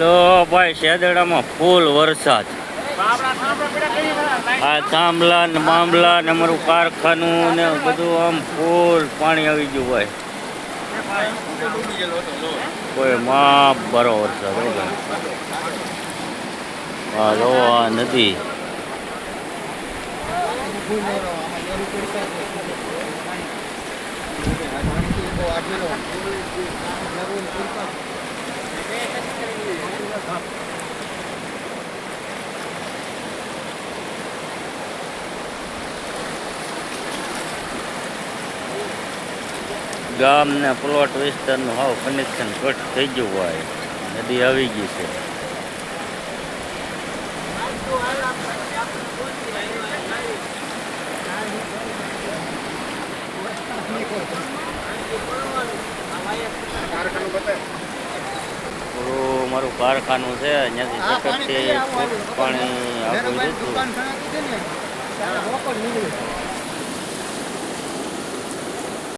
લો ભાઈ શેદડામાં ફૂલ વરસાદ. આ થાંભલા ને મામલા ને અમારું કારખાનું ને બધું આમ ફૂલ પાણી આવી ગયું ભાઈ. કોઈ માપ બરો વરસાદ, હા જો આ નદી. ગામ ને પ્લોટ વિસ્તારનું હાવ કનેક્શન કટ થઈ ગયું હોય. નદી આવી ગઈ છે. પૂરું મારું કારખાનું છે અહીંયાથી સતત પાણી આપણું જતું